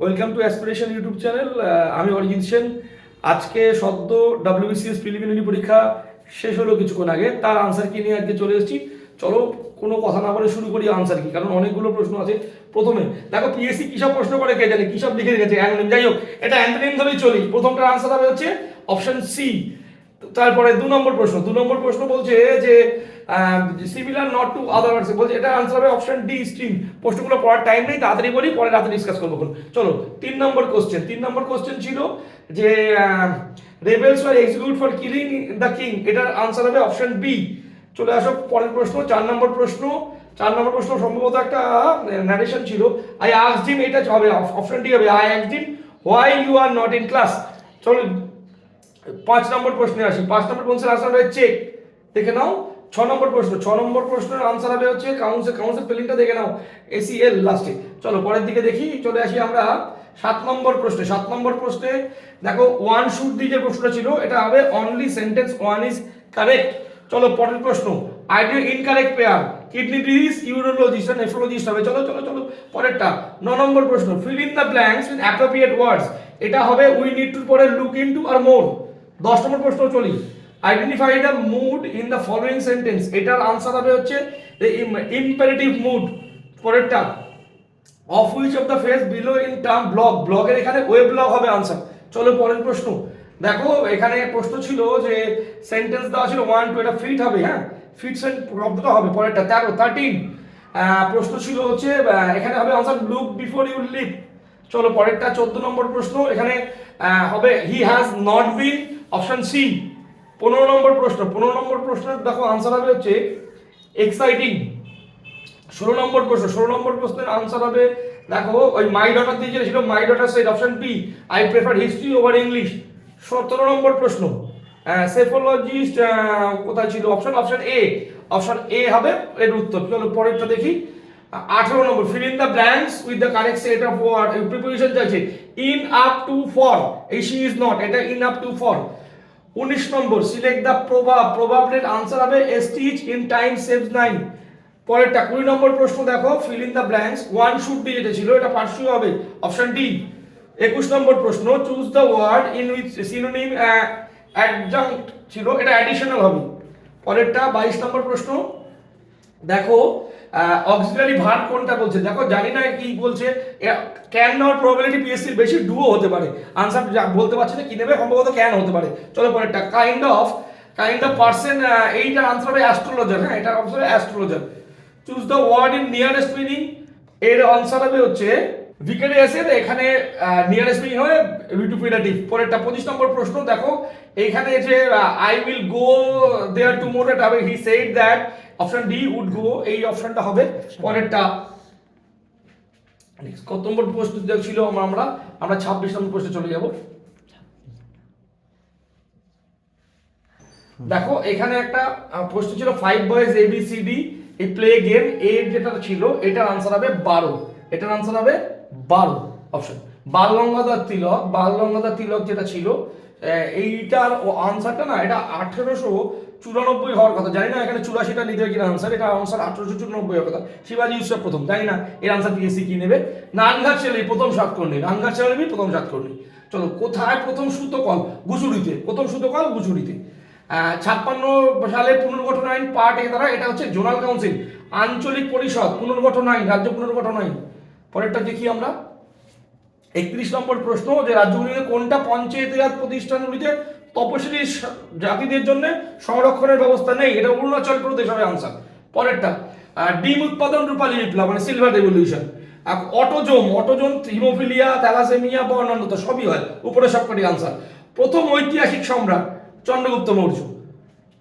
Welcome to aspiration YouTube channel আমি অরিজিৎ সেন। আজকে সদ্য ডাব্লিউবিসিএস প্রিলিমিনারি পরীক্ষা শেষ হলো কিছুক্ষণ আগে। তার আনসার কি নিয়ে আজকে চলে এসেছি? চলো, কোনো কথা না বলে শুরু করি আনসার কি, কারণ অনেকগুলো প্রশ্ন আছে প্রথমে। দেখো পিএসসি কী সব প্রশ্ন করে কে জানে, কী সব লিখে রেখেছে যাই হোক, এটা অ্যান্টোনিম ধরেই চলি। প্রথমটার আনসার হবে হচ্ছে অপশন সি তারপরে দু নম্বর প্রশ্ন, দু নম্বর প্রশ্ন বলছে যে similar not to other words বলছে এটা আনসার হবে অপশন ডি স্ট্রিম প্রশ্নগুলো পড়ার টাইম নেই, তাড়াতাড়ি বলি, পরে রাতে ডিসকাস করব। চলো, তিন নম্বর কোশ্চেন তিন নম্বর কোশ্চেন ছিল যে rebels war execute for killing the king এটার আনসার হবে অপশন বি চলে আসো, পরের প্রশ্ন, চার নম্বর প্রশ্ন। চার নম্বর প্রশ্ন সম্ভবত একটা ন্যারেশন ছিল। আই আস্ক ডিম এটা হবে অপশন ডি হবে I ask them why you are not in class চলো পাঁচ নম্বর প্রশ্নে আসি। পাঁচ নম্বর প্রশ্নের আনসার হবে চেক দেখে নাও, ছ নম্বর প্রশ্ন। ছ নম্বর প্রশ্নের আনসার হবে হচ্ছে কাউন্সিল কাউন্সিল স্পেলিংটা দেখে নাও। এসিএল লাস্টে চলো, পরের দিকে দেখি, চলে আসি আমরা সাত নম্বর প্রশ্নে। সাত নম্বর প্রশ্নে, দেখো ওয়ান শুড দি যে প্রশ্নটা ছিল, এটা হবে only sentence one is correct চলো, পরের প্রশ্ন। Idea incorrect pair kidney disease urologist nephrologist হবে। চলো চলো চলো, পরেরটা। ন নম্বর প্রশ্ন। Fill in the blanks with appropriate words এটা হবে উই নিড টু পরে look in two R more দশ নম্বর প্রশ্ন চলি। Identify the mood in the following sentence এটার আনসার হবে হচ্ছে ইম্পারেটিভ মুড পরেরটা of which of the phrase below in term blog ব্লগের এখানে ওয়েব ব্লগ হবে আনসার চলো পরের প্রশ্ন। দেখো, এখানে প্রশ্ন ছিল যে সেন্টেন্স দেওয়া ছিল ওয়ান টু এটা ফিট হবে হ্যাঁ? ফিট সেন্ট শব্দটা হবে। পরেরটা, তেরো থার্টিন প্রশ্ন ছিল হচ্ছে এখানে হবে answer look before you leave চলো পরেরটা, চোদ্দ নম্বর প্রশ্ন। এখানে হবে he has not been option C পনেরো নম্বর প্রশ্ন। পনেরো নম্বর প্রশ্নের দেখো আনসার হবে হচ্ছে এক্সাইটিং ষোলো নম্বর প্রশ্ন, ষোলো নম্বর প্রশ্নের আনসার হবে, দেখো, ওই মাই ডটার দিয়ে যেটা ছিল my daughter side option B I prefer history over English সতেরো নম্বর প্রশ্ন সেফোলজিস্ট কোথায় ছিল? Option option A option A হবে এর উত্তর চলো পরেরটা দেখি। আঠারো number fill in the blanks with the correct set of word preposition চাইছে ইন আপ টু ফর এই শি ইজ নট এটা ইন আপ টু ফর উনিশ নম্বর সিলেক্ট দ্য প্রভাব প্রভাবের আনসার হবে stitch in time saves nine পরেরটা, কুড়ি নম্বর প্রশ্ন দেখো fill in the blanks one should be যেটা ছিল, এটা পার্শ্বই হবে। অপশন ডি একুশ নম্বর প্রশ্ন choose the word in with synonym adjunct ছিল, এটা অ্যাডিশনাল হবে। পরেরটা, বাইশ নম্বর প্রশ্ন দেখো অক্সিলারি ভার্ব কোনটা বলছে? দেখো, জানি না কি বলছে। ক্যান নেওয়ার প্রবাবিলিটি পিএসসির বেশি ডুও হতে পারে। আনসার বলতে পারছি না, কি নেবে? সম্ভবত ক্যান হতে পারে। চলো পরেরটা। Kind of kind of person এইটার আনসার হবে অ্যাস্ট্রোলজার হ্যাঁ এটার আনসার হবে astrologer choose the word in nearest meaning এর আনসার হবে হচ্ছে ভিকারিয়াসের এখানে নিয়ারেস্ট মিনিং হবে ভিটুপিডাটিভ পরেরটা, পঁচিশ নম্বর প্রশ্ন, দেখো। এখানে যে I will go there tomorrow এটা he said that option D would go এই অপশনটা হবে। পরেরটা কত নম্বর প্রশ্ন ছিল আমরা আমরা ছাব্বিশ নম্বর প্রশ্নে চলে যাব। দেখো, এখানে একটা প্রশ্ন ছিল five boys A B C D এই প্লে গেম এর যেটা ছিল, এটার আনসার হবে বারো। এটার আনসার হবে বারো অপশন বাল গঙ্গাধর তিলক বাল গঙ্গাধর তিলক যেটা ছিল এইটার আনসারটা না, এটা আঠেরোশো চুরানব্বই হওয়ার কথা। জানি না এখানে চুরাশিটা নিতে কিনা আনসার এটা আনসার আঠেরোশো চুরানব্বই কথা। শিবাজি উৎসব প্রথম, জানি না এর আনসার পিএসসি কি নেবে। নানঘাট ছেলে, প্রথম সাত করনি নানঘাট ছেলে প্রথম সাত করনি চলো, কোথায় প্রথম সুতকল? গুজুড়িতে প্রথম সুতকল গুজুড়িতে ছাপ্পান্ন সালে পুনর্গঠন আইন পার্ট এ দ্বারা, এটা হচ্ছে জোনাল কাউন্সিল। আঞ্চলিক পরিষদ, পুনর্গঠন আইন, রাজ্য পুনর্গঠন আইন। পরেরটা দেখি আমরা। একত্রিশ নম্বর প্রশ্ন, যে রাজ্যগুলিতে কোনটা পঞ্চায়েত রাজ প্রতিষ্ঠানগুলিতে তপশিলি জাতিদের জন্য সংরক্ষণের ব্যবস্থা নেই। এটা অরুণাচল প্রদেশ হবে আনসার পরেরটা ডিম উৎপাদন রূপালী বিপ্লব মানে silver revolution autosome autosome haemophilia thalassaemia বা অন্যান্য তো সবই হয়। উপরে সবকটি আনসার প্রথম ঐতিহাসিক সম্রাট চন্দ্রগুপ্ত মৌর্য।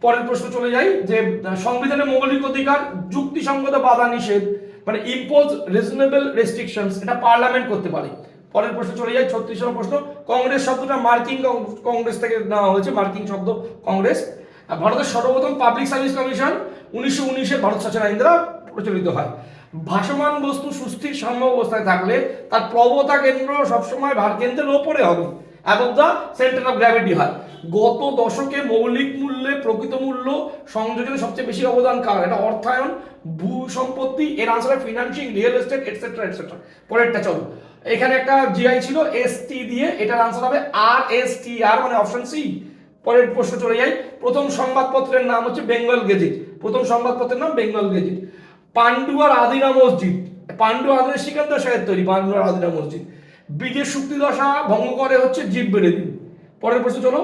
পরের প্রশ্ন চলে যাই, যে সংবিধানের মৌলিক অধিকার, যুক্তিসঙ্গত বাধা নিষেধ মানে ইম্পোজ রিজনেবল রেস্ট্রিকশনস এটা পার্লামেন্ট করতে পারে। পরের প্রশ্ন চলে যাই ছত্রিশ নম্বর প্রশ্ন। কংগ্রেস শব্দটা মার্কিং কংগ্রেস থেকে নেওয়া হয়েছে মার্কিং শব্দ কংগ্রেস। ভারতের সর্বপ্রথম পাবলিক সার্ভিস কমিশন উনিশশো উনিশে ভারত শাসন আইন দ্বারা প্রচলিত হয়। ভাসমান বস্তু সুস্থির সাম্য অবস্থায় থাকলে তার প্রবতা কেন্দ্র সবসময় ভার কেন্দ্রের ওপরে হবে above the centre of gravity হয়। গত দশকে মৌলিক মূল্যে প্রকৃত মূল্য সংযোজনে সবচেয়ে বেশি অবদান কার? এটা অর্থায়ন ভূ সম্পত্তি এর answer financing real estate etcetera etcetera পরেরটা চলো। এখানে একটা জিআই ছিল এস টি দিয়ে এটার আনসার হবে আর এস টি আর মানে অপশন সি পরের প্রশ্ন চলে যাই। প্রথম সংবাদপত্রের নাম হচ্ছে বেঙ্গল গেজেট প্রথম সংবাদপত্রের নাম বেঙ্গল গেজেট পান্ডুয়ার আদিনা মসজিদ। পান্ডু আদিনা সিকান্দার সাহেব তৈরি পান্ডুয়ার আদিনা মসজিদ। বীজের শুক্তি দশা ভঙ্গ করে হচ্ছে জীব বেড়ে দিন। পরের প্রশ্ন চলো।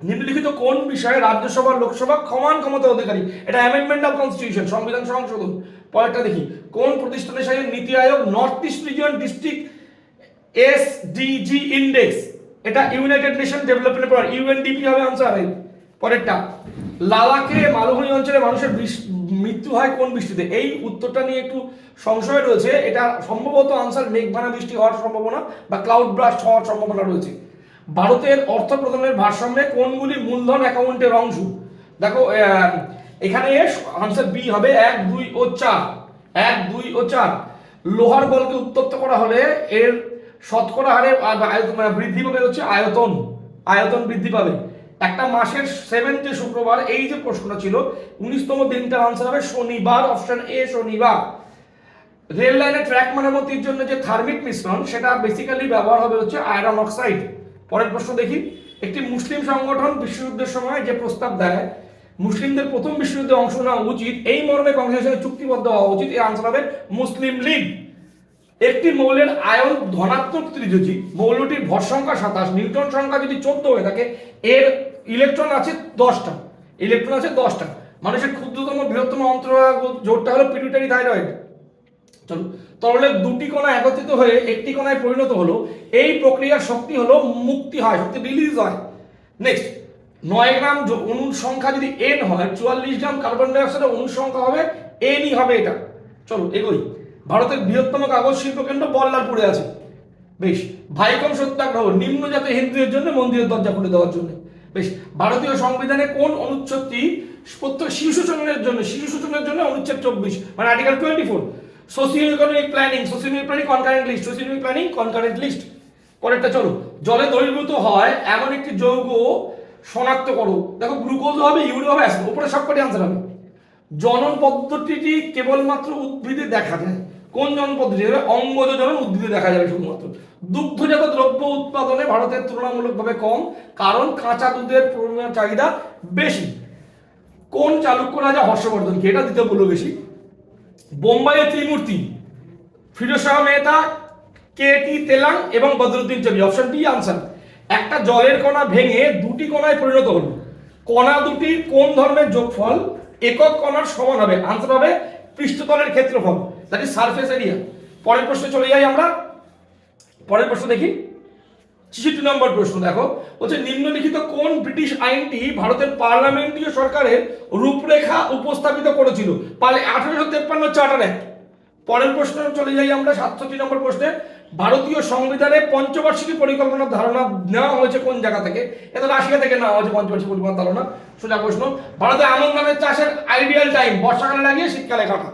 নিম্নলিখিত কোন বিষয়ে রাজ্যসভা, লোকসভা সমান ক্ষমতা অধিকারী? এটা অ্যামেন্ডমেন্ট অফ কনস্টিটিউশন সংবিধান সংশোধন। পরেরটা দেখি। কোন প্রতিষ্ঠানের সাথে NITI Aayog north east region district S DG index এটা United Nation development programme UNDP হবে আনসার পরেরটা লাদাখে মালভূমি অঞ্চলে মানুষের মৃত্যু হয় কোন বৃষ্টিতে? এই উত্তরটা নিয়ে একটু সংশয় রয়েছে। এটা সম্ভবত আনসার মেঘবানা বৃষ্টি হওয়ার সম্ভাবনা বা ক্লাউড ব্রাস্ট হওয়ার সম্ভাবনা রয়েছে। ভারতের অর্থ প্রদানের ভারসাম্যে কোনগুলি মূলধন অ্যাকাউন্টের অংশ? দেখো এখানে আনসার বি হবে এক, দুই ও চার। এক, দুই ও চার। লোহার বলকে উত্তপ্ত করা হলে এর শতকরা হারে মানে বৃদ্ধি পাবে হচ্ছে আয়তন। আয়তন বৃদ্ধি পাবে। একটা মাসের সেভেন্থ যে শুক্রবার, এই যে প্রশ্নটা ছিল, উনিশতম দিনটার আনসার হবে শনিবার অপশন এ শনিবার। রেল লাইনের ট্র্যাক মেরামতির জন্য যে থার্মিক মিশ্রণ, সেটা বেসিক্যালি ব্যবহার হবে হচ্ছে আয়রন অক্সাইড পরের প্রশ্ন দেখি। একটি মুসলিম সংগঠন বিশ্বযুদ্ধের সময় যে প্রস্তাব দেয়, মুসলিমদের প্রথম বিশ্বযুদ্ধে অংশ নেওয়া উচিত, এই মর্মে কংগ্রেসের সঙ্গে চুক্তিবদ্ধ হওয়া উচিত এর আনসার হবে মুসলিম লীগ। একটি মৌলের আয়ন ধনাত্মক ত্রিযোজী মৌলটির ভর সংখ্যা সাতাশ, নিউটন সংখ্যা যদি চোদ্দ হয়ে থাকে, এর ইলেকট্রন আছে দশটা। ইলেকট্রন আছে দশটা। মানুষের ক্ষুদ্রতম বৃহত্তম অন্তরাল জোরটা হলো পিটুইটারি থাইরয়েড তরলের দুটি কণা একত্রিত হয়ে একটি কণায় পরিণত হলো। এই প্রক্রিয়ার শক্তি হলো মুক্তি হয়, শক্তি রিলিজ হয়। নেক্সট নয় গ্রাম অণুর সংখ্যা যদি এন হয়, চুয়াল্লিশ গ্রাম কার্বন ডাইঅক্সাইডের অণুর সংখ্যা হবে এনই হবে এটা। চলো এগোই। ভারতের বৃহত্তম কাগজ শিল্প কেন্দ্র বল্লারপুরে আছে। বেশ, ভাইকম সত্যাগ্রহ নিম্ন জাতীয় হিন্দুদের জন্য মন্দিরের দরজা খুলে দেওয়ার জন্য। বেশ, ভারতীয় সংবিধানে কোন অনুচ্ছেদটি প্রত্যেক শিশু শোষণের জন্য শিশু শোষণের জন্য অনুচ্ছেদ চব্বিশ মানে article twenty four socio economic planning socio planning concurrent list socio planning concurrent list পরেরটা চলো। জলে দ্রবীভূত হয়, এমন একটি যৌগ শনাক্ত করো। দেখো, গ্লুকোজ হবে, ইউরিয়া হবে, অ্যাসিড। উপরে সবকটি আনসার হবে। জনন পদ্ধতিটি কেবলমাত্র উদ্ভিদে দেখা যায়। কোন জনন পদ্ধতি? অঙ্গজ জনন উদ্ভিদে দেখা যাবে শুধুমাত্র। দুগ্ধজাত দ্রব্য উৎপাদনে ভারতের তুলনামূলকভাবে কম, কারণ কাঁচা দুধের পরিমাণ চাহিদা বেশি। কোন চালুক্য রাজা হর্ষবর্ধনকে? এটা দিতে বলল বেশি। বোম্বাইয়ের ত্রিমূর্তি। ফিরোজ শাহ মেহতা, কে টি তেলাং এবং বদরুদ্দিন চবি অপশন বি আনসার একটা জলের কণা ভেঙে দুটি কণায় পরিণত হলো। কণা দুটি কোন ধর্মের যোগফল? একক কণার সমান হবে। আনসার হবে পৃষ্ঠতলের ক্ষেত্রফল। দ্যাট ইজ সারফেস এরিয়া পরের প্রশ্নে চলে যাই আমরা। পরের প্রশ্ন দেখি। ছিষট্টি নম্বর প্রশ্ন, দেখো, বলছে, নিম্নলিখিত কোন ব্রিটিশ আইনটি ভারতের পার্লামেন্টীয় সরকারের রূপরেখা উপস্থাপিত করেছিল? পালে আঠারোশো তেপ্পান্ন চার্টার অ্যাক্ট। পরের প্রশ্ন চলে যাই আমরা, সাতষট্টি নম্বর প্রশ্নে। ভারতীয় সংবিধানে পঞ্চবার্ষিকী পরিকল্পনার ধারণা নেওয়া হয়েছে কোন জায়গা থেকে? এটা রাশিয়া থেকে নেওয়া হয়েছে পঞ্চবার্ষিক পরিকল্পনার ধারণা। সোজা প্রশ্ন, ভারতে আমন ধানের চাষের আইডিয়াল টাইম, বর্ষাকালে লাগিয়ে শীতকালে কাটা।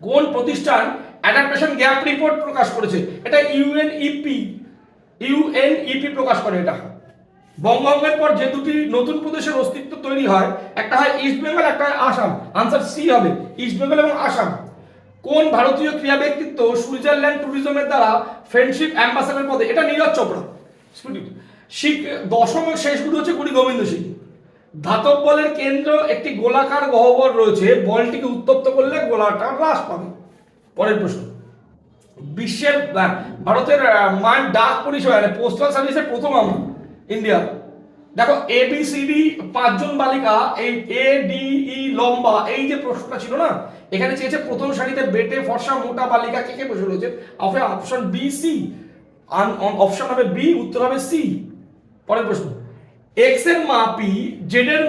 কোন প্রতিষ্ঠান অ্যাডাপ্টেশন গ্যাপ রিপোর্ট প্রকাশ করেছে? এটা ইউএনইপি। ইউএনইপি প্রকাশ করে এটা। বঙ্গভঙ্গের পর যে দুটি নতুন প্রদেশের অস্তিত্ব তৈরি হয়, একটা হয় ইস্ট বেঙ্গল একটা হয় আসাম আনসার সি হবে ইস্ট বেঙ্গল এবং আসাম কোন ভারতীয় ক্রীড়া ব্যক্তিত্ব সুইজারল্যান্ড ট্যুরিজমের দ্বারা ফ্রেন্ডশিপ অ্যাম্বাসাডার পদে, এটা নীরজ চোপড়া। শিখ, দশম শেষ গুরু হচ্ছে গুরু গোবিন্দ সিং। ধাতব বলের কেন্দ্র একটি গোলাকার গহ্বর রয়েছে, বলটিকে উত্তপ্ত করলে গোলাটা হ্রাস পাবে। পরের প্রশ্ন। বিশ্বের ভারতের মান ডাক পরিষেবা মানে পোস্টাল সার্ভিসের প্রথম আমরা ইন্ডিয়া দেখো এ বি সি ডি পাঁচজন বালিকা, এই এ ডি ই লম্বা, এই যে প্রশ্নটা ছিল না, এখানে চেয়েছে প্রথম সারিতে বেটে, ফর্সা, মোটা বালিকা কে কে বসে রয়েছে? অপশন বি সি অপশন হবে বি উত্তর হবে সি পরের প্রশ্ন। এক্সের মা পি জেড এর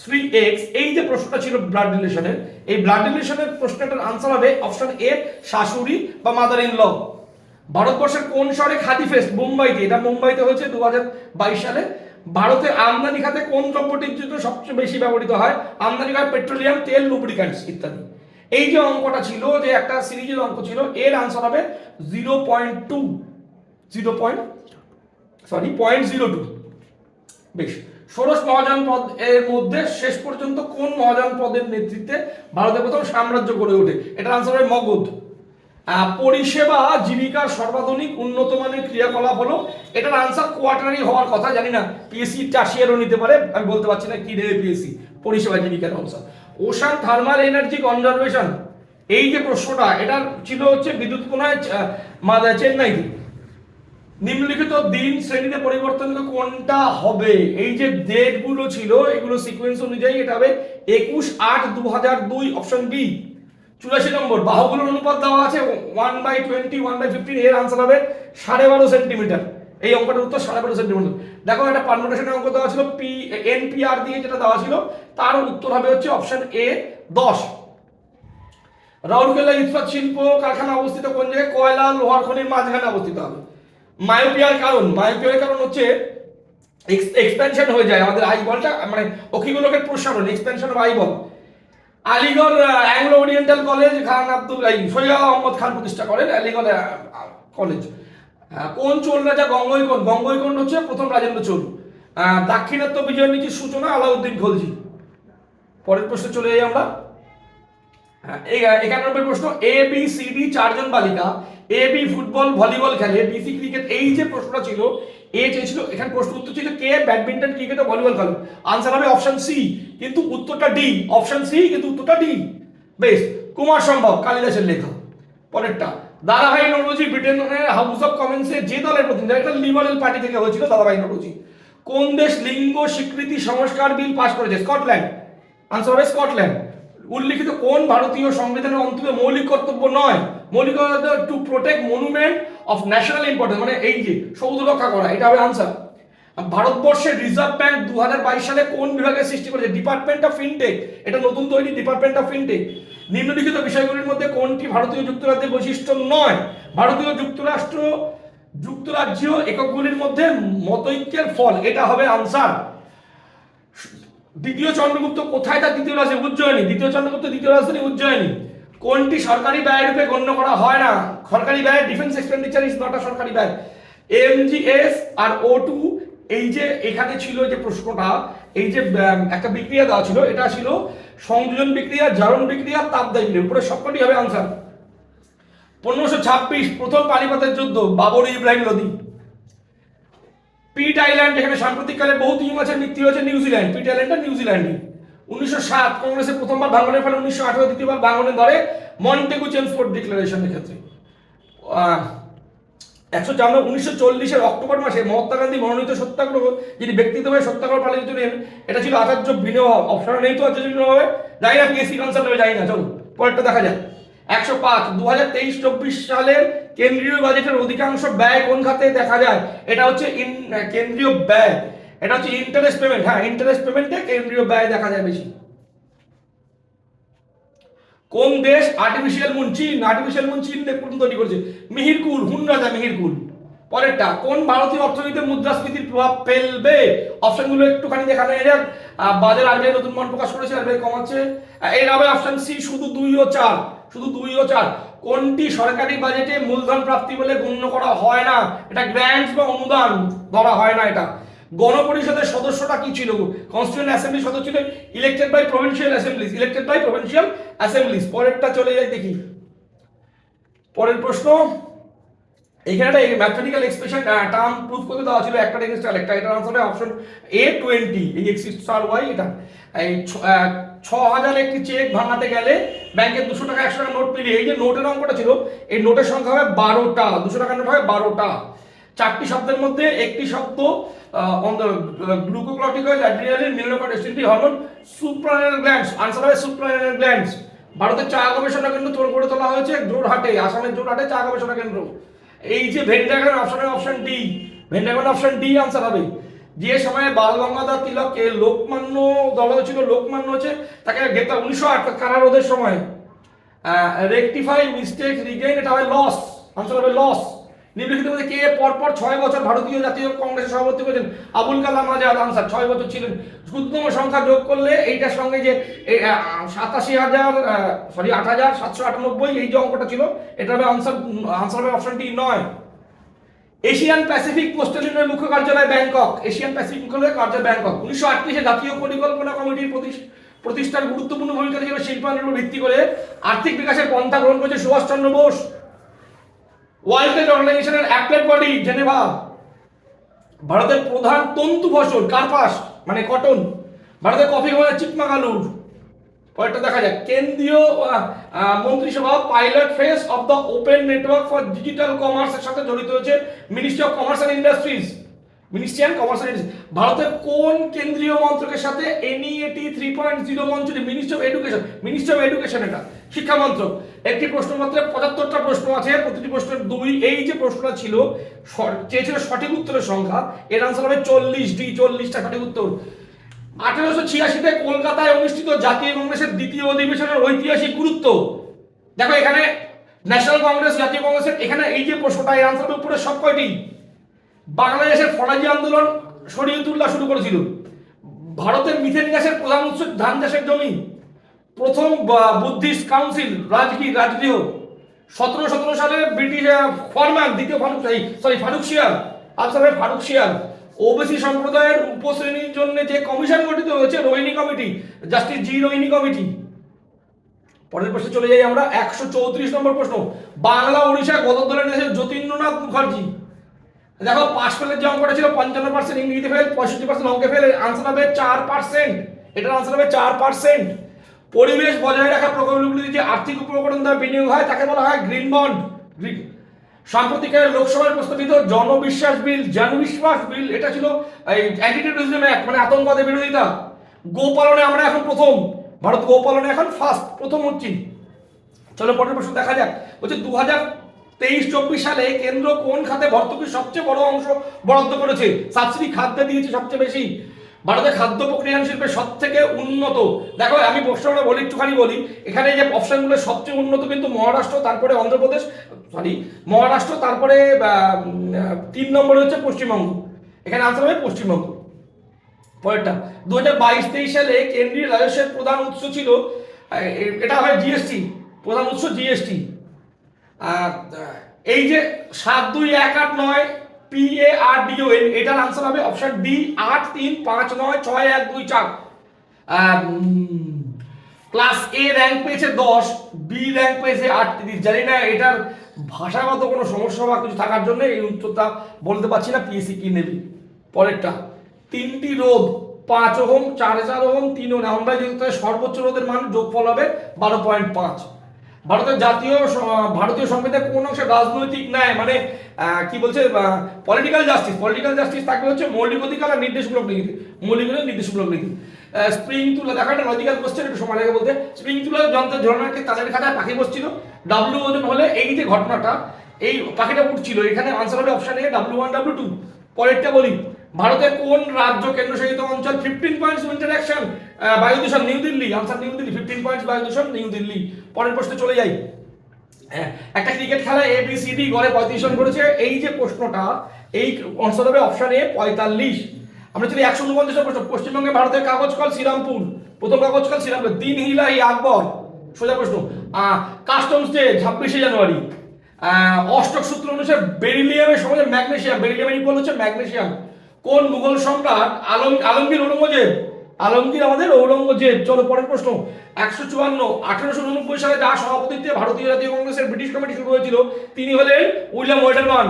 শ্রী এক্স এই যে প্রশ্নটা ছিল ব্লাড রিলেশনের এই ব্লাড রিলেশনের প্রশ্নটার আনসার হবে অপশন এ শাশুড়ি বা মাদার ইন ল ভারতবর্ষের কোন শহরে খাদি ফেস্ট মুম্বাইতে। এটা মুম্বাইতে হয়েছে দু হাজার বাইশ সালে। ভারতের আমদানি খাতে কোন দ্রব্যটির জন্য সবচেয়ে বেশি ব্যবহৃত হয়? আমদানি হয় পেট্রোলিয়াম তেল লুব্রিক্যান্টস ইত্যাদি। এই যে অঙ্কটা ছিল, যে একটা সিরিজের অঙ্ক ছিল, এর আনসার হবে zero point two zero point sorry point zero two বেশ। ষোড়শ মহাজন পদ এর মধ্যে শেষ পর্যন্ত কোন মহাজন পদের নেতৃত্বে ভারতের প্রথম সাম্রাজ্য গড়ে ওঠে? এটার আনসার হবে মগধ। পরিষেবা, জীবিকার সর্বাধুনিক, উন্নত মানের ক্রিয়াকলাপ হলো, এটার আনসার কোয়ার্টারি হওয়ার কথা, জানি না পিএসসি চাষিয়ারও নিতে পারে, আমি বলতে পারছি না কি দেবে পিএসসি পরিষেবা, জীবিকার answer ocean thermal energy conservation এই যে প্রশ্নটা এটা ছিল হচ্ছে বিদ্যুৎ কোনায় চেন্নাইতে। নিম্নলিখিত দিন, শ্রেণীতে পরিবর্তন কোনটা হবে? এই যে ডেটগুলো ছিল, এগুলো সিকোয়েন্স অনুযায়ী এটা হবে একুশ আট দু হাজার দুই অপশন বি চুরাশি নম্বর, বাহুগুলোর অনুপাত দেওয়া আছে one by twenty one by fifteen এর আনসার হবে সাড়ে বারো সেন্টিমিটার এই অঙ্কটার উত্তর সাড়ে বারো সেন্টিমিটার দেখো, একটা পারমোটেশনের অঙ্ক দেওয়া ছিল পি এনপিআর দিয়ে যেটা দেওয়া ছিল, তার উত্তর হবে হচ্ছে অপশন এ দশ। রাউরকেলা ইস্পাত শিল্প কারখানা অবস্থিত কোন জায়গায়? কয়লা, লোহার খনির মাঝখানে অবস্থিত হবে। মায়োপিয়ার কারণ মায়োপিয়ার কারণ হচ্ছে এক্সপেনশন হয়ে যায় আমাদের আই বলটা মানে অক্ষিগোলকের প্রসারণ expansion of eye ball Aligarh Anglo oriental college Khan Abdul Syed Ahmad Khan প্রতিষ্ঠা করেন, আলিগড় কলেজ কোন চোল রাজা গঙ্গৈকোণ গঙ্গৈকোণ হচ্ছে প্রথম রাজেন্দ্র চোল। দাক্ষিণাত্য বিজয়ের নীতির সূচনা, আলাউদ্দিন খলজি। পরের প্রশ্নে চলে যাই আমরা। একান্ন প্রশ্ন এ বি সি ডি চারজন বালিকা এ বি ফুটবল ভলিবল খেলে বি সি ক্রিকেট এই যে প্রশ্নটা ছিল এ চেয়েছিল, এখানে প্রশ্ন উত্তর ছিল কে ব্যাডমিন্টন ক্রিকেট ও ভলিবল খেলে? আনসার হবে অপশন সি কিন্তু উত্তরটা ডি অপশন সি কিন্তু উত্তরটা ডি বেশ, কুমার সম্ভব, কালিদাসের লেখা পরেরটা দাদাভাই নরোজি ব্রিটেনের হাউস অফ কমেন্সে যে দলের প্রতিনিধি এটা লিবারেল পার্টি থেকে হয়েছিল দাদাভাই নরোজি কোন দেশ লিঙ্গ স্বীকৃতি সংস্কার বিল পাশ করেছে? স্কটল্যান্ড। আনসার হবে স্কটল্যান্ড। উল্লিখিত কোন ভারতীয় সংবিধানের অন্তর্গত মৌলিক কর্তব্য নয়? মৌলিক to protect monument of national importance মানে এই যে সৌধ রক্ষা করা, এটা হবে আনসার ভারতবর্ষের রিজার্ভ ব্যাংক দু হাজার বাইশ সালে কোন বিভাগের সৃষ্টি করেছে? ডিপার্টমেন্ট অফ ফিনটেক এটা নতুন তৈরি ডিপার্টমেন্ট অফ ফিনটেক নিম্নলিখিত বিষয়গুলির মধ্যে কোনটি ভারতীয় যুক্তরাজ্যের বৈশিষ্ট্য নয়? ভারতীয় যুক্তরাষ্ট্র যুক্তরাজ্য এককগুলির মধ্যে মতৈক্যের ফল, এটা হবে আনসার দ্বিতীয় চন্দ্রগুপ্ত কোথায় তার দ্বিতীয় রাজধানী উজ্জয়িনী। দ্বিতীয় চন্দ্রগুপ্ত, দ্বিতীয় রাজধানী উজ্জয়িনী। কোনটি সরকারি ব্যয় রূপে গণ্য করা হয় না? সরকারি ব্যয় defence expenditure is not a সরকারি ব্যয়। এমজিএস আর ও টু এই যে এখানে ছিল যে প্রশ্নটা, এই যে একটা বিক্রিয়া দেওয়া ছিল, এটা ছিল সংযোজন বিক্রিয়া, জারণ বিক্রিয়া, তাপদায় বিক্রিয়া। উপরে সবকটি হবে আনসার পনেরোশো ছাব্বিশ, প্রথম পানিপথের যুদ্ধ, বাবর ইব্রাহিম লোদি পিট আইল্যান্ড যেখানে সাম্প্রতিককালে বহু তিমি মাছের মৃত্যু হয়েছে নিউজিল্যান্ড পিট আইল্যান্ডটা নিউজিল্যান্ডে উনিশশো সাত কংগ্রেসের প্রথমবার ভাঙনের ফলে উনিশশো আঠারো দ্বিতীয়বার ভাঙনের ধরে মন্টেগু চেমসফোর্ড ডিক্লারেশনের ক্ষেত্রে। একশো চার উনিশশো চল্লিশের অক্টোবর মাসে মহাত্মা গান্ধী মনোনীত সত্যাগ্রহ, যিনি ব্যক্তিগতভাবে সত্যাগ্রহ পালিত ছিলেন এটা ছিল আচার্য বিনোবা অপশন নেই তো আচার্য বিনোবা জানি না পিএসসি কনসার্ট হবে, জানি না, চলো, পরেরটা দেখা যাক। একশো পাঁচ দু হাজার তেইশ চব্বিশ সালের কেন্দ্রীয় বাজেটের অধিকাংশ ব্যয় কোন খাতে দেখা যায়? এটা হচ্ছে ইন- কেন্দ্রীয় ব্যয়। এটা হচ্ছে ইন্টারেস্ট পেমেন্ট হ্যাঁ ইন্টারেস্ট পেমেন্টে কেন্দ্রীয় ব্যয় দেখা যায় বেশি। কোন দেশ আর্টিফিশিয়াল মুন চীন আর্টিফিশিয়াল মুন চীন তৈরি করেছে? মিহিরকুল হুন রাজা মিহিরকুল। পরেরটা কোন ভারতীয় অর্থনীতিতে মুদ্রাস্ফীতির প্রভাব ফেলবে? অপশনগুলো একটুখানি দেখানো আহ, বাজার আরবিআই নতুন মান প্রকাশ করেছে আরবিআই কমাচ্ছে। এর হবে অপশন সি শুধু দুই ও চার। শুধু দুই ও চার কোনটি সরকারি বাজেটে মূলধন প্রাপ্তি বলে গণ্য করা হয় না? এটা গ্র্যান্টস বা অনুদান ধরা হয় না এটা। গণপরিষদের সদস্যটা কি ছিল? কনস্টিটিউন্ট অ্যাসেম্বলি সদস্য ছিল? Elected by provincial assemblies elected by provincial assemblies পরেরটা চলে যাই দেখি। পরের প্রশ্ন। এখানে একটা ম্যাথমেটিক্যাল এক্সপ্রেশন টার্ম প্রুফ করতে দেওয়া ছিল একটা এগেনস্ট আরেকটা। এটার আনসার হবে অপশন এ টোয়েন্টি এই এক্স স্টার ওয়াই এটা। এই ছ হাজার একটি চেক ভাঙাতে গেলে ব্যাংকে দুশো টাকা একশো টাকা নোট পেলে এই যে নোটের অঙ্কটা ছিল, এই নোটের সংখ্যা হবে বারোটা, দুশো টাকা নোট হবে বারোটা। চারটি শব্দের মধ্যে একটি শব্দ গ্লুকোক্লটিকয়েড অ্যাড্রিনালিন মিলিনোকটেস্টিনটি হরমোন সুপ্রানাল গ্ল্যান্ডস আনসার হবে সুপ্রানাল গ্ল্যান্ডস ভারতের চা গবেষণা কেন্দ্র তোর করে তোলা হয়েছে জোরহাটে, আসামের জোরহাটে চা গবেষণা কেন্দ্র। এই যে ভেন্ডাগান অপশন অপশন ডি ভেন্ডাগান অপশন ডি আনসার হবে। যে সময়ে বাল গঙ্গাধর তিলককে লোকমান্য দল ছিল লোকমান্য হচ্ছে, তাকে গ্রেপ্তার উনিশশো আট কারারোধের সময়। রেকটিফাই মিস্টেক রিগেইন এটা হবে লস আনসার হবে লস নিম্নলিখিত মধ্যে কে পরপর ছয় বছর ভারতীয় জাতীয় কংগ্রেসের সভাপতি করেছেন? আবুল কালাম আজাদ আনসার ছয় বছর ছিলেন। ক্ষুদ্রতম সংখ্যা যোগ করলে এইটার সঙ্গে যে সাতাশি হাজার সরি আট হাজার সাতশো আটানব্বই, এই যে অঙ্কটা ছিল এটা হবে আনসার আনসার হবে অপশনটি নয়। এশিয়ান প্যাসিফিক পোস্টাল ইউনিয়নের মুখ্য কার্যালয় ব্যাংকক। এশিয়ান প্যাসিফিক মুখ্য কার্যালয় ব্যাংকক। উনিশশো আটত্রিশে জাতীয় পরিকল্পনা কমিটির প্রতিষ- প্রতিষ্ঠার গুরুত্বপূর্ণ ভূমিকা হিসেবে শিল্পায়নের উপর ভিত্তি করে আর্থিক বিকাশের পন্থা গ্রহণ করেছে সুভাষচন্দ্র বোস। ওয়ার্ল্ড ট্রেড অর্গানাইজেশনের অ্যাপ্লেট বডি, জেনেভা। ভারতের প্রধান তন্তু ফসল, কার্পাস মানে কটন। ভারতের কফি মানে চিকমাগালুর পরেরটা দেখা যাক। কেন্দ্রীয় মন্ত্রিসভা pilot phase of the open network for digital কমার্সের সাথে জড়িত হয়েছে ministry of commerce and industries ministry and commerce and ভারতের কোন কেন্দ্রীয় মন্ত্রকের সাথে এনইএটি থ্রি পয়েন্ট জিরো মঞ্চটি ministry of education ministry of education এটা, শিক্ষা মন্ত্রক? একটি প্রশ্নপত্রে পঁচাত্তরটা প্রশ্ন আছে, প্রতিটি প্রশ্নের দুই। এই যে প্রশ্নটা ছিল চেয়েছিল সঠিক উত্তরের সংখ্যা, এর আনসার হবে চল্লিশ, ডি চল্লিশটা সঠিক উত্তর। আঠেরোশো ছিয়াশিতে কলকাতায় অনুষ্ঠিত জাতীয় কংগ্রেসের দ্বিতীয় অধিবেশনের ঐতিহাসিক গুরুত্ব। দেখো, এখানে ন্যাশনাল কংগ্রেস, জাতীয় কংগ্রেসের, এখানে এই যে প্রশ্নটা এই আনসারের উপরে সব কয়টি? বাংলাদেশের ফরাজি আন্দোলন শরীয়তুল্লাহ শুরু করেছিল। ভারতের মিথেন গ্যাসের প্রধান উৎস ধান চাষের জমি। প্রথম বুদ্ধিস্ট কাউন্সিল রাজগীর রাজগৃহ। সতেরো সতেরো সালে ব্রিটিশ ফরম্যান, দ্বিতীয় Farrukh sorry Farrukh Siyar answer Farrukh Siyar OBC সম্প্রদায়ের উপশ্রেণীর জন্য যে কমিশন গঠিত হয়েছে, Rohini committee, justice G Rohini committee. পরের প্রশ্নে চলে যাই আমরা, একশো চৌত্রিশ নম্বর প্রশ্ন। বাংলা উড়িষ্যা গদর দেশের যতীন্দ্রনাথ মুখার্জি। দেখো পাস ফেলের যে অঙ্কটা ছিল, পঞ্চান্ন পার্সেন্ট ইংরেজিতে ফেল পঁয়ষট্টি পার্সেন্ট অঙ্কে ফেল আনসার হবে চার পার্সেন্ট এটার আনসার হবে চার পার্সেন্ট পরিবেশ বজায় রাখা প্রকল্পগুলিতে যে আর্থিক উপকরণ দ্বারা বিনিয়োগ হয়, তাকে বলা হয় গ্রিন বন্ড সাম্প্রতিকের লোকসভায় প্রস্তাবিত জনবিশ্বাস বিল জনবিশ্বাস বিল, এটা ছিল এই অ্যান্টি টেরোরিজম অ্যাক্ট মানে আতঙ্কবাদের বিরোধিতা। গোপালনে আমরা এখন প্রথম। ভারত গোপালনে এখন ফার্স্ট প্রথম হচ্ছি। চলো পরের প্রশ্ন দেখা যাক। বলছে দু হাজার তেইশ চব্বিশ সালে কেন্দ্র কোন খাতে ভর্তুকির সবচেয়ে বড় অংশ বরাদ্দ করেছে? সাবসিডি খাদ্যে দিয়েছে সবচেয়ে বেশি। ভারতের খাদ্য প্রক্রিয়ান শিল্পের সব থেকে উন্নত। দেখো, আমি প্রশ্নটা বলি, একটুখানি বলি। এখানে যে অপশনগুলো সবচেয়ে উন্নত কিন্তু মহারাষ্ট্র, তারপরে অন্ধ্রপ্রদেশ সরি মহারাষ্ট্র, তারপরে তিন নম্বরে হচ্ছে পশ্চিমবঙ্গ। এখানে আনসার হবে পশ্চিমবঙ্গ। পরেরটা দু হাজার বাইশ, তেইশ সালে কেন্দ্রীয় রাজস্বের প্রধান উৎস ছিল এটা হয় জিএসটি প্রধান উৎস জিএসটি এই যে সাত দুই এক আট নয় P A R D O N এটার আনসার হবে অপশন ডি আট, তিন, পাঁচ, নয়, ছয়, এক, দুই, চার। ক্লাস এ র্যাঙ্ক পেয়েছে দশ বি র্যাঙ্ক পেয়েছে আটত্রিশ। জানি না এটার ভাষাগত কোনো সমস্যা বা কিছু থাকার জন্য এই উত্তরটা বলতে পারছি না পিএসসি কি নেবে? পরেরটা, তিনটি রোধ, পাঁচ ওহম, চার হাজার ওহম, তিন ওহম। আমরা তাহলে সর্বোচ্চ রোধের মান যোগফল হবে বারো পয়েন্ট পাঁচ। ভারতের জাতীয় ভারতীয় সংবিধানের কোন অংশে রাজনৈতিক ন্যায় মানে কি বলছে পলিটিক্যাল জাস্টিস পলিটিক্যাল জাস্টিস থাকবে হচ্ছে মৌলিক অধিকার আর নির্দেশমূলক নীতি, মৌলিক নির্দেশমূলক নীতি। স্প্রিং তুলা, দেখা একটা লজিক্যাল কোশ্চেন একটু সময় লাগে বলতে। স্প্রিং তুলা যন্ত্রের ঝরনার তাদের খাতায় পাখি বসছিল। ডাব্লিউ ওজন হলে এই যে ঘটনাটা, এই পাখিটা উঠছিল, এখানে আনসার হবে option A W one W two পরেরটা বলি ভারতের কোন রাজ্য কেন্দ্রশাসিত অঞ্চল ফিফটিন পয়েন্টস উইন্টার অ্যাকশন বায়ু দূষণ, New Delhi. Answer New Delhi fifteen points বায়ু দূষণ, নিউ দিল্লি। পরের প্রশ্নে চলে যাই। হ্যাঁ, একটা ক্রিকেট খেলা এ বি সি ডি গড়ে পঁয়ত্রিশ রান করেছে। এই যে প্রশ্নটা এই আনসার হবে অপশন এ পঁয়তাল্লিশ। আমরা চলি একশো উনপঞ্চাশ প্রশ্ন। পশ্চিমবঙ্গে ভারতের কাগজ কল শ্রীরামপুর। প্রথম কাগজ কল শ্রীরামপুর। দিন হিলাই আকবর। সোজা প্রশ্ন। কাস্টমস ডে ছাব্বিশে জানুয়ারি। অষ্টক সূত্র অনুসারে বেরিলিয়ামের সময় ম্যাগনেশিয়াম বেরিলিয়ামের ইকুয়াল হচ্ছে ম্যাগনেসিয়াম কোন মুঘল সম্রাট আলম আলমগীর ঔরঙ্গজেব আলমগীর আমাদের ঔরঙ্গজেব চলো, পরের প্রশ্ন। একশো চুয়ান্ন, আঠারোশো উননব্বই সালে যার সভাপতিত্বে ভারতীয় জাতীয় কংগ্রেসের ব্রিটিশ কমিটি শুরু হয়েছিল, তিনি হলেন উইলিয়াম ওয়েডারম্যান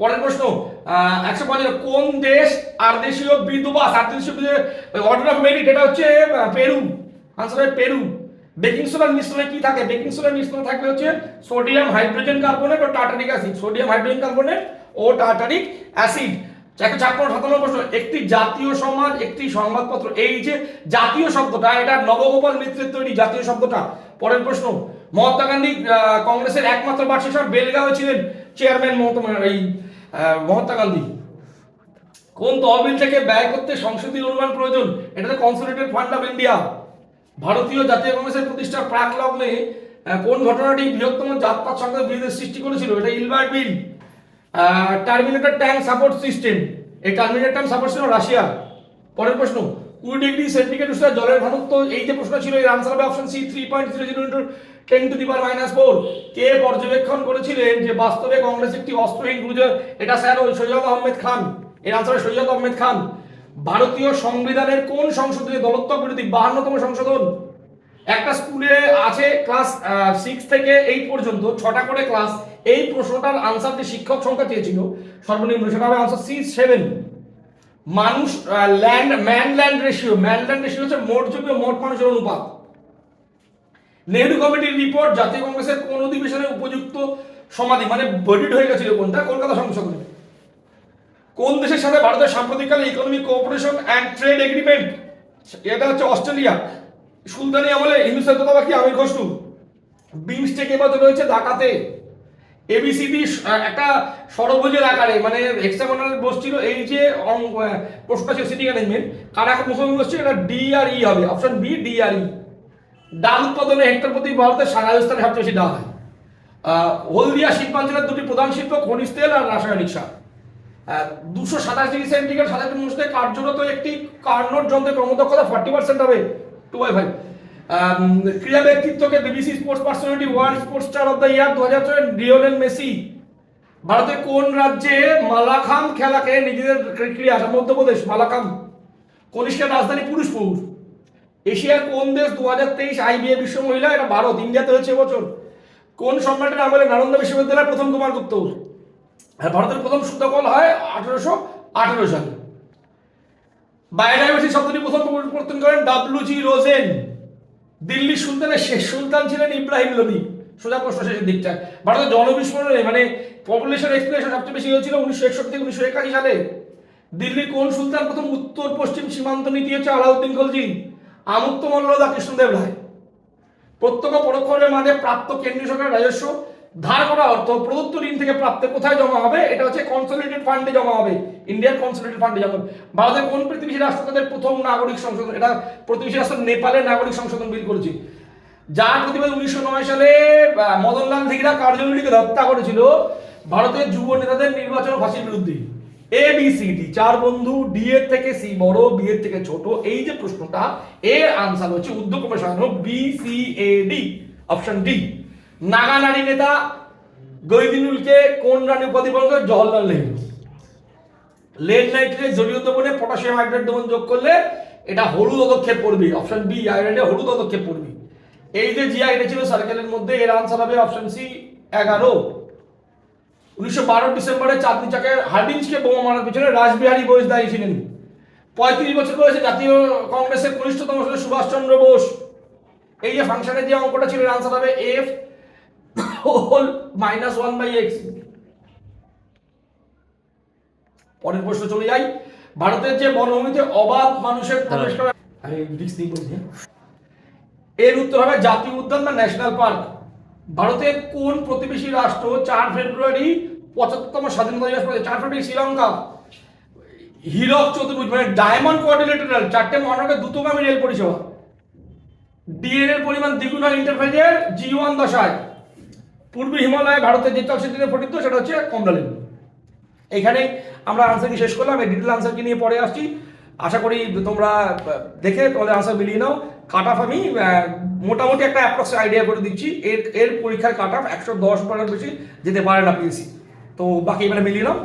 পরের প্রশ্ন একশো পঞ্চান্ন, কোন দেশ আর দেশীয় বিদ্যুবাস আর দেশীয় অর্ডার অফ মেরিট, এটা হচ্ছে পেরু। আনসার হবে পেরু। বেকিং সোডার মিশ্রণে কি থাকে? বেকিং সোডার মিশ্রণে থাকবে হচ্ছে সোডিয়াম হাইড্রোজেন কার্বনেট ও tartaric acid. Sodium hydrogen carbonate ও টাটারিক অ্যাসিড। একশো ছাপ্পান্ন সাতান্ন প্রশ্ন। একটি জাতীয় সমাজ, একটি সংবাদপত্র। এই যে জাতীয় শব্দটা, এটা নবগোপাল মিত্রের তৈরি জাতীয় শব্দটা। পরের প্রশ্ন, মহাত্মা গান্ধী কংগ্রেসের একমাত্র বার্ষিক সভা বেলগাঁও ছিলেন। চেয়ারম্যান মহাত্মা এই মহাত্মা গান্ধী। কোন তহবিল থেকে ব্যয় করতে সংসদীয় অনুমান প্রয়োজন? এটা তো কনসোলিডেটেড ফান্ড অফ ইন্ডিয়া ভারতীয় জাতীয় কংগ্রেসের প্রতিষ্ঠার প্রাক লগ্নে কোন ঘটনাটি বৃহত্তম জাতপাত সংখ্যার বিরোধের সৃষ্টি করেছিল? এটা Ilbert bill. Terminator tank support system এই টার্মিনেটর ট্যাঙ্ক সাপোর্ট ছিল রাশিয়া। পরের প্রশ্ন, কুড়ি ডিগ্রি সেন্টিগ্রেড উষ্ণতায় জলের ঘনত্ব, এই যে প্রশ্ন ছিল, এর আনসার হবে option C three point zero zero into ten to the power minus four কে পর্যবেক্ষণ করেছিলেন যে বাস্তবে কংগ্রেস একটি অস্ত্রহীন গুরুজন এটা স্যার ওই সৈয়দ আহমেদ খান। এর আনসার সৈয়দ আহমেদ খান। ভারতীয় সংবিধানের কোন সংশোধনী দলত্ব বিরোধী বাহান্নতম সংশোধন? একটা স্কুলে আছে ক্লাস সিক্স থেকে এইট পর্যন্ত, ছটা করে ক্লাস এই প্রশ্নটার আনসার যে শিক্ষক সংখ্যা চেয়েছিল। সর্বনিম্ন সেটা হবে আনসার সি সেভেন মানুষ land man land ratio man land ratio হচ্ছে মোট জমি ও মোট মানুষের অনুপাত। নেহরু কমিটির রিপোর্ট জাতীয় কংগ্রেসের কোন অধিবেশনে উপযুক্ত সমাধি মানে বডিড হয়ে গেছিল কোনটা? কলকাতা সংসদে। কোন দেশের সাথে ভারতের সাম্প্রতিককালে economic cooperation and trade agreement এটা হচ্ছে অস্ট্রেলিয়া। সুলতানি আমলে হিন্দুস্তান বাকি আমির খসরু। বিমস্টেক এবারে রয়েছে ঢাকাতে। এবিসিডি একটা সরভুজের আকারে মানে হেক্সাগোনাল বসছিল এই যে প্রশ্নটা ছিল সিটি ম্যানেজমেন্ট কারা মুসলমান বসছে, এটা ডি আর ই হবে option B D R E ডাল উৎপাদনে হেক্টর প্রতি ভারতের রাজস্থানে সবচেয়ে বেশি ডাল হয়। হলদিয়া শিল্পাঞ্চলের দুটি প্রধান শিল্প খনিজ তেল আর রাসায়নিক সার। দুশো সাতাশ ডিগ্রি সেন্টিগ্রেড সাতাশ মানুষদের কার্যরত একটি কার্নোর যন্ত্রের কর্মদক্ষতা ফর্টি পার্সেন্ট হবে টু বাই ফাইভ ক্রীড়া ব্যক্তিত্বকে BBC sports personality world sports star of the year দু হাজার ছয় লিওনেল মেসি। ভারতের কোন রাজ্যে মালাখাম খেলাকে নিজেদের ক্রীড়া মধ্যপ্রদেশ, মালাখাম? কনিষ্কের রাজধানী পুরুষপুর। এশিয়ার কোন দেশ দু হাজার তেইশ আইবিএ বিশ্ব মহিলা? এটা ভারত, ইন্ডিয়াতে হয়েছে এবছর। কোন সম্রাটের আমলে নালন্দা বিশ্ববিদ্যালয়ের প্রথম কুমার গুপ্ত? ভারতের প্রথম সুতকল হয় আঠারোশো আঠারো সালে। বায়োডাইভার্সিটি শব্দটি প্রথম প্রবর্তন করেন ডাব্লিউ জি রোজেন দিল্লি সুলতানের শেষ সুলতান ছিলেন ইব্রাহিম লোদি সোজা প্রশ্ন শেষের দিকটা। ভারতের জনবিস্ফোরণে মানে পপুলেশন এক্সপ্লেশন সবচেয়ে বেশি হয়েছিল উনিশশো একষট্টি থেকে উনিশশো একাশি সালে। দিল্লির কোন সুলতান প্রথম উত্তর পশ্চিম সীমান্ত নীতি হচ্ছে আলাউদ্দিন খলজি আমুক্ত মল্লদা কৃষ্ণদেব রায়। প্রত্যক্ষ পরোক্ষের মাঝে প্রাপ্ত কেন্দ্রীয় সরকারের রাজস্ব ধার করা অর্থ, প্রদত্ত ঋণ থেকে প্রাপ্ত কোথায় জমা হবে? এটা হচ্ছে কনসোলিডেটেড ফান্ডে জমা হবে। ইন্ডিয়ান কনসোলিডেটেড ফান্ডে জমা হবে। ভারতের কোন প্রতিবেশী রাষ্ট্র তাদের প্রথম নাগরিক সংশোধন? এটা প্রতিবেশী রাষ্ট্র নেপালের নাগরিক সংশোধন বিল করেছে। যার প্রতিবাদ উনিশশো নয় সালে মদনলাল ধিগড়া কার্যকরীকে হত্যা করেছিল ভারতের যুব নেতাদের নির্বাচন ফাঁসির বিরুদ্ধে। এ বি সি ডি চার বন্ধু ডি এর থেকে সি বড় বি এর থেকে ছোট, এই যে প্রশ্নটা, এর আনসার হচ্ছে উদ্যোগ B C A D option D Naga নারী নেতা গৈদিনুলকে কোন রানী উপাধি প্রদান করে? জওহরলাল নেহরু। লেড নাইট্রেট জলীয় দ্রবণে পটাশিয়াম হাইড্রেট দ্রবণ যোগ করলে এটা হলুদ অদক্ষেপ পড়বে অপশন বি আয়রনে হলুদ অদক্ষেপ পড়বে এই যে জি আইটা ছিল সার্কেলের মধ্যে, এর আনসার হবে অপশন সি, এগারো। উনিশশো বারো ডিসেম্বরে চাঁদনি চাকে হার্ডিঞ্জকে বোমা মারার পিছনে রাসবিহারী বোস দায়ী ছিলেন। পঁয়ত্রিশ বছর বয়সে জাতীয় কংগ্রেসের কনিষ্ঠতম সুভাষচন্দ্র বোস। এই যে ফাংশনের যে অঙ্কটা ছিল আনসার হবে F whole minus one by X পরের প্রশ্ন চলে যাই। ভারতের যে বনভূমিতে অবাধ মানুষের প্রবেশ করা আমি রিক্স দিয়ে বলছি হ্যাঁ? এর উত্তর হবে জাতীয় উদ্যান বা ন্যাশনাল পার্ক ভারতের কোন প্রতিবেশী রাষ্ট্র চার ফেব্রুয়ারি পঁচাত্তরতম স্বাধীনতা দিবস পালন- চার ফেব্রুয়ারি শ্রীলঙ্কা। হীরক চতুর্ভুজ মানে ডায়মন্ড কোঅর্ডিনেটেড চারটে মহানগরের দ্রুতগামী রেল পরিষেবা। ডিএন এর পরিমাণ দ্বিগুণ হয় ইন্টারফেজের জি ওয়ান দশায়। পূর্ব হিমালয়ে ভারতের যে চলচ্চিত্রে ফটিত সেটা হচ্ছে কমলালেবু। এখানে আমরা আনসারটি শেষ করলাম? এই ডিটেল আনসারকে নিয়ে পরে আসছি? আশা করি তোমরা দেখে তোমাদের আনসার মিলিয়ে নাও। কাট অফ আমি মোটামুটি একটা অ্যাপ্রক্স আইডিয়া করে দিচ্ছি। এর এর পরীক্ষার কাট অফ একশো দশ বেশি যেতে পারে না পিএসসি তো বাকি এবারে মিলিয়ে নাও।